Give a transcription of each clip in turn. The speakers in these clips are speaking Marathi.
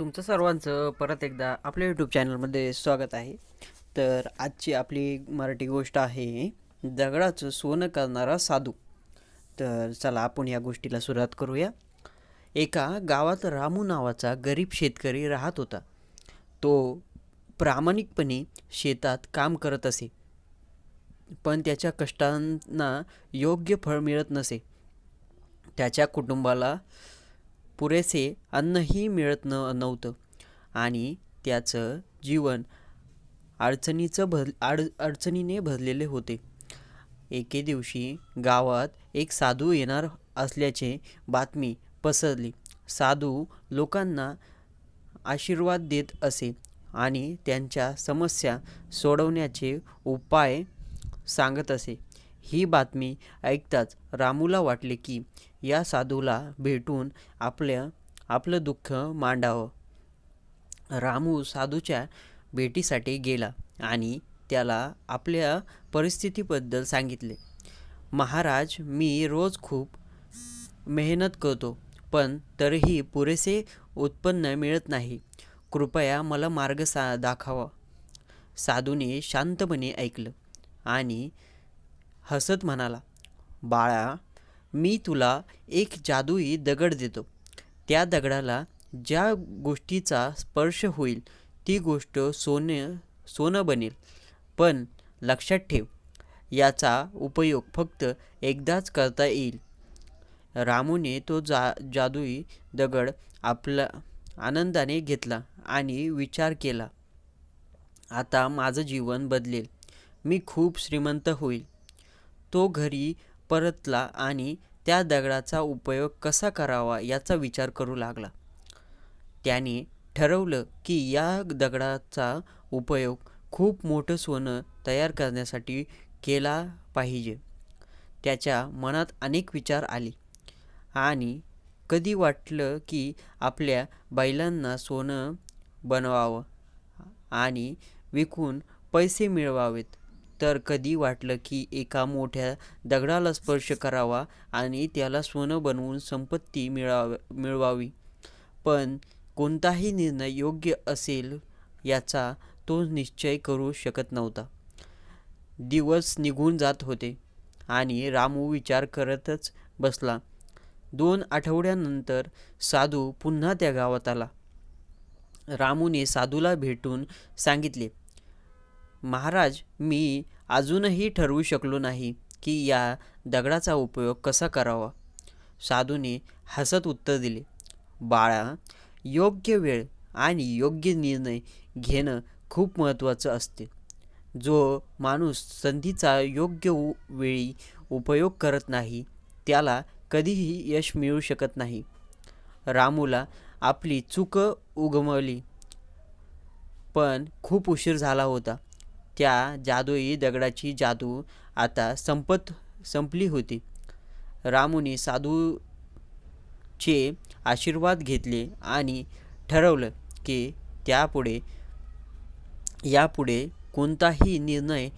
तुमचं सर्वांचं परत एकदा आपल्या यूट्यूब चॅनलमध्ये स्वागत आहे. तर आजची आपली मराठी गोष्ट आहे दगडाचं सोनं करणारा साधू. तर चला आपण या गोष्टीला सुरुवात करूया. एका गावात रामू नावाचा गरीब शेतकरी राहत होता. तो प्रामाणिकपणे शेतात काम करत असे. पण त्याच्या कष्टांना योग्य फळ मिळत नसे. त्याच्या कुटुंबाला पुरेसे अन्नही मिळत न नव्हतं. आणि त्याचं जीवन अडचणीचं भर अड अडचणीने भरलेले होते. एके दिवशी गावात एक साधू येणार असल्याचे बातमी पसरली. साधू लोकांना आशीर्वाद देत असे आणि त्यांच्या समस्या सोडवण्याचे उपाय सांगत असे. ही बातमी ऐकताच रामूला वाटले की या साधूला भेटून आपल्या आपलं दुःख मांडावं. रामू साधूच्या भेटीसाठी गेला आणि त्याला आपल्या परिस्थितीबद्दल सांगितले. महाराज मी रोज खूप मेहनत करतो पण तरीही पुरेसे उत्पन्न मिळत नाही. कृपया मला मार्ग सा दाखवा. साधूने शांतपणे ऐकलं आणि हसत म्हणाला बाळा मी तुला एक जादुई दगड देतो. त्या दगडाला ज्या गोष्टीचा स्पर्श होईल ती गोष्ट सोने सोनं बनेल. पण लक्षात ठेव याचा उपयोग फक्त एकदाच करता येईल. रामूने तो जा जादुई दगड आपला आनंदाने घेतला आणि विचार केला आता माझं जीवन बदलेल. मी खूप श्रीमंत होईल. तो घरी परतला आणि त्या दगडाचा उपयोग कसा करावा याचा विचार करू लागला. त्याने ठरवलं की या दगडाचा उपयोग खूप मोठं सोनं तयार करण्यासाठी केला पाहिजे. त्याच्या मनात अनेक विचार आले आणि कधी वाटलं की आपल्या बैलांना सोनं बनवावं आणि विकून पैसे मिळवावेत तर कधी वाटलं की एका मोठ्या दगडाला स्पर्श करावा आणि त्याला सोनं बनवून संपत्ती मिळाव मिळवावी? पण कोणताही निर्णय योग्य असेल याचा तो निश्चय करू शकत नव्हता. दिवस निघून जात होते आणि रामू विचार करतच बसला. दोन आठवड्यानंतर साधू पुन्हा त्या गावात आला. रामूने साधूला भेटून सांगितले महाराज मी अजूनही ठरवू शकलो नाही की या दगडाचा उपयोग कसा करावा. साधूने हसत उत्तर दिले बाळा योग्य वेळ आणि योग्य निर्णय घेणं खूप महत्त्वाचं असते. जो माणूस संधीचा योग्य उ वेळी उपयोग करत नाही त्याला कधीही यश मिळू शकत नाही. रामूला आपली चूक उगमवली पण खूप उशीर झाला होता. त्या जादुई दगडाची जादू आता संपत संपली होती. रामूने साधूचे आशीर्वाद घेतले आणि ठरवलं की त्यापुढे यापुढे कोणताही निर्णय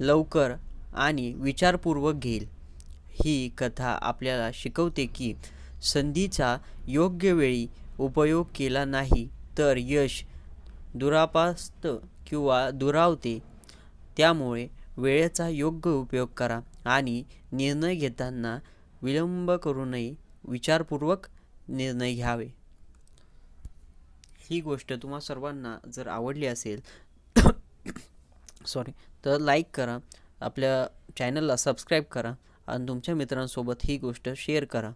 लवकर आणि विचारपूर्वक घेईल. ही कथा आपल्याला शिकवते की संधीचा योग्य वेळी उपयोग केला नाही तर यश दुरापास्त किंवा दुरावते त्यामुळे वेळेचा योग्य उपयोग करा आणि निर्णय घेताना विलंब करू नये. विचारपूर्वक निर्णय घ्यावे. ही गोष्ट तुम्हा सर्वांना जर आवडली असेल सॉरी तर लाईक करा आपल्या चॅनलला सबस्क्राईब करा आणि तुमच्या मित्रांसोबत ही गोष्ट शेअर करा.